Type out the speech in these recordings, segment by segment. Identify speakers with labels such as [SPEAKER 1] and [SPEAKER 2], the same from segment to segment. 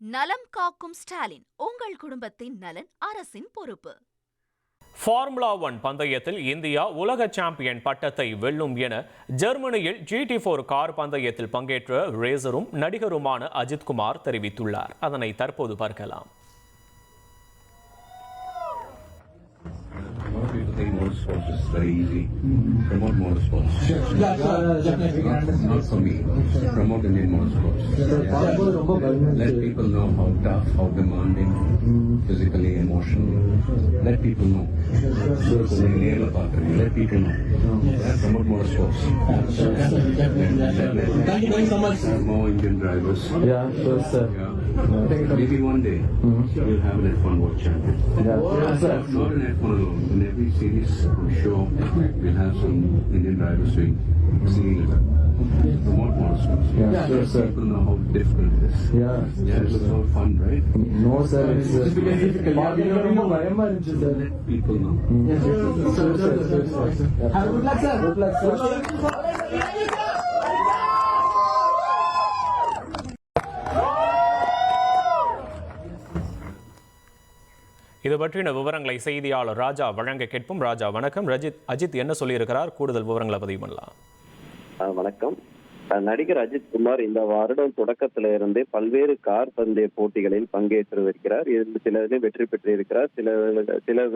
[SPEAKER 1] நலம் காக்கும் ஸ்டாலின் உங்கள் குடும்பத்தின் நலன் அரசின் பொறுப்பு.
[SPEAKER 2] ஃபார்முலா ஒன் பந்தயத்தில் இந்தியா உலக சாம்பியன் பட்டத்தை வெல்லும் என ஜெர்மனியில் ஜிடி ஃபோர் கார் பந்தயத்தில் பங்கேற்ற ரேசரும் நடிகருமான அஜித்குமார் தெரிவித்துள்ளார். அதனை தற்போது பார்க்கலாம்.
[SPEAKER 3] responses very easy. Promote
[SPEAKER 4] more sports.
[SPEAKER 3] Not for me. Promote Indian
[SPEAKER 4] more sports.
[SPEAKER 3] Let people know how tough, how demanding, physically, emotionally. Let people know. Let people know. Promote more sports.
[SPEAKER 4] Thank you so much.
[SPEAKER 3] More Indian drivers.
[SPEAKER 4] Yeah, sure, sir.
[SPEAKER 3] Yeah. Maybe one day mm-hmm. we'll have an F1 World Champion.
[SPEAKER 4] Yeah. Yes, sir.
[SPEAKER 3] Not an F1 alone. In every series, I'm sure we'll have some Indian drivers doing singing it up. more, motorsports.
[SPEAKER 4] Yeah, yeah. Sir.
[SPEAKER 3] People know how difficult it is.
[SPEAKER 4] Yeah.
[SPEAKER 3] Yeah, it's all fun, right?
[SPEAKER 4] No, sir. It's difficult.
[SPEAKER 3] Let people know.
[SPEAKER 4] Mm. Yes, sir. Sir, sir, sir, sir, sir. Have a good luck, sir. Good luck, sir. Good luck, sir.
[SPEAKER 2] இது பற்றின விவரங்களை செய்தியாளர் ராஜா வழங்க கேட்போம். ராஜா வணக்கம். ரஜித் அஜித் என்ன சொல்லியிருக்கிறார்? கூடுதல் விவரங்களை பதிவு பண்ணலாம்.
[SPEAKER 5] வணக்கம். நடிகர் அஜித் குமார் இந்த வருடம் தொடக்கத்தில இருந்தே பல்வேறு கார் பந்தய போட்டிகளில் பங்கேற்று வருகிறார் இதில் சிலதிலும் வெற்றி பெற்றிருக்கிறார். சில சில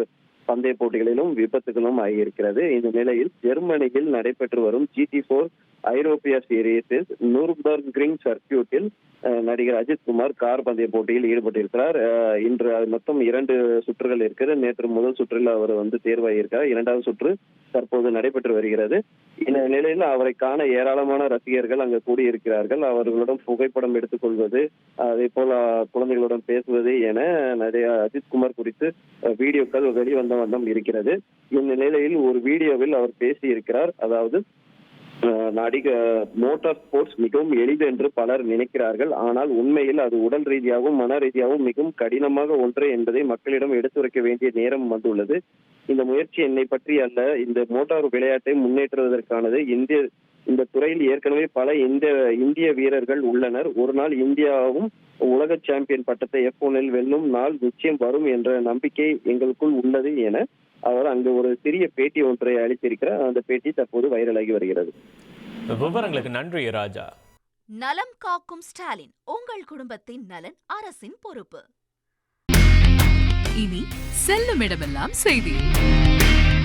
[SPEAKER 5] பந்தய போட்டிகளிலும் விபத்துகளும் ஆகியிருக்கிறது. இந்த நிலையில் ஜெர்மனியில் நடைபெற்று வரும் ஜிடி போர் ஐரோப்பிய சீரீஸில் நூர்பர்க் கிரிங் சர்க்கியூட்டில் நடிகர் அஜித் குமார் கார் பந்தய போட்டியில் ஈடுபட்டிருக்கிறார். இன்று அது மொத்தம் இரண்டு சுற்றுகள் இருக்கிறது நேற்று முதல் சுற்றில் அவர் வந்து தேர்வாகியிருக்கிறார். இரண்டாவது சுற்று தற்போது நடைபெற்று வருகிறது. இந்த நிலையில் அவரை காண ஏராளமான ரசிகர் இளைஞர்கள் அங்கு கூடியிருக்கிறார்கள். அவர்களுடன் புகைப்படம் எடுத்துக்கொள்வது அதே போல குழந்தைகளுடன் பேசுவது என நிறைய அஜித்குமார் குறித்து வீடியோக்கள் வெளிவந்த வண்ணம் இருக்கிறது. இந்நிலையில் ஒரு வீடியோவில் அவர் பேசியிருக்கிறார். அதாவது நடிக மோட்டார் ஸ்போர்ட்ஸ் மிகவும் எளிது என்று பலர் நினைக்கிறார்கள். ஆனால் உண்மையில் அது உடல் ரீதியாகவும் மன ரீதியாகவும் மிகவும் கடினமாக ஒன்று என்பதை மக்களிடம் எடுத்துரைக்க வேண்டிய நேரம் வந்துள்ளது. இந்த முயற்சி என்னை பற்றி அல்ல. இந்த மோட்டார் விளையாட்டை முன்னேற்றுவதற்கானது இந்திய இந்த துறையில் ஏற்கனவே பல இந்த இந்திய வீரர்கள் உள்ளனர். ஒரு நாள் இந்தியாவும் உலக சாம்பியன் பட்டத்தை எஃப் ஒனில் வெல்லும் நாள் நிச்சயம் வரும் என்ற நம்பிக்கை எங்களுக்குள் உள்ளது என அவர் அங்கு ஒரு சிறிய பேட்டி ஒன்றை அளித்திருக்கிறார். அந்த பேட்டி தற்போது வைரலாகி வருகிறது.
[SPEAKER 2] விவரங்களுக்கு நன்றி ராஜா.
[SPEAKER 1] நலம் காக்கும் ஸ்டாலின் உங்கள் குடும்பத்தின் நலன் அரசின் பொறுப்பு.
[SPEAKER 6] இனி செல்லும் இடமெல்லாம் செய்தி.